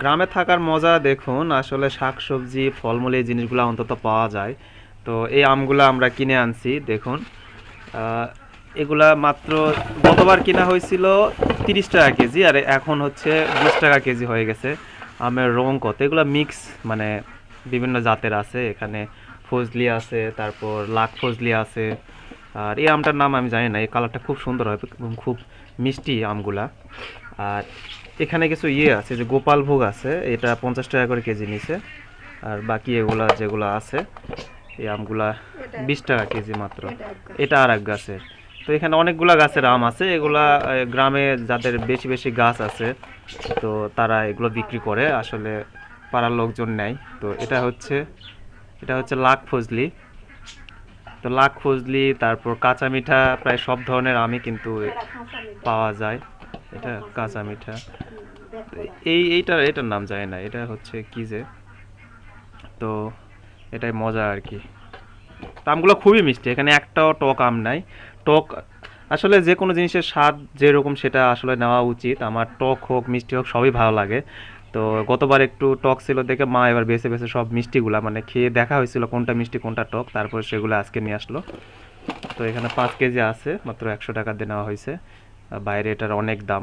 গ্রামে থাকার মজা দেখুন, আসলে শাকসবজি, ফলমূল এই জিনিসগুলো অন্তত পাওয়া যায়। তো এই আমগুলো আমরা কিনে আনছি, দেখুন। এগুলা মাত্র গতবার কিনা হয়েছিল তিরিশ টাকা কেজি, আর এখন হচ্ছে বিশ টাকা কেজি হয়ে গেছে আমের রং কত। এগুলো মিক্স মানে বিভিন্ন জাতের আছে, এখানে ফজলি আছে, তারপর লাখ ফজলি আছে। আর এই আমটার নাম আমি জানি না এই কালারটা খুব সুন্দর হয় এবং খুব মিষ্টি আমগুলা। আর এখানে কিছু ইয়ে আছে যে গোপাল ভোগ আছে এটা পঞ্চাশ টাকা করে কেজি নিছে। আর বাকি এগুলা যেগুলো আছে এই আমগুলা বিশ টাকা কেজি মাত্র। এটা আর এক গাছের তো এখানে অনেকগুলা গাছের আম আছে এগুলা গ্রামে যাদের বেশি বেশি গাছ আছে তো তারা এগুলো বিক্রি করে। আসলে পাড়ার লোকজন নেয়। তো এটা হচ্ছে এটা হচ্ছে লাখ ফজলি। তো লাখ ফজলি, তারপর কাঁচা মিঠা, প্রায় সব ধরনের আমই কিন্তু পাওয়া যায়। এটা কাঁচা মিঠা। এই এইটার, এটার নাম যায় না, এটা হচ্ছে কি যে? তো এটাই মজা আর কি। আমগুলো খুবই মিষ্টি, এখানে একটাও টক আম নাই। টক, আসলে যে কোনো জিনিসের স্বাদ যেরকম সেটা আসলে নেওয়া উচিত। আমার টক হোক, মিষ্টি হোক, সবই ভালো লাগে। তো গতবার একটু টক ছিল দেখে মা এবার বেছে বেছে সব মিষ্টিগুলা মানে খেয়ে দেখা হয়েছিল কোনটা মিষ্টি, কোনটা টক, তারপর সেগুলো আজকে নিয়ে আসলো। তো এখানে পাঁচ কেজি আছে, মাত্র একশো টাকা দিয়ে নেওয়া হয়েছে। বাইরে এটার অনেক দাম।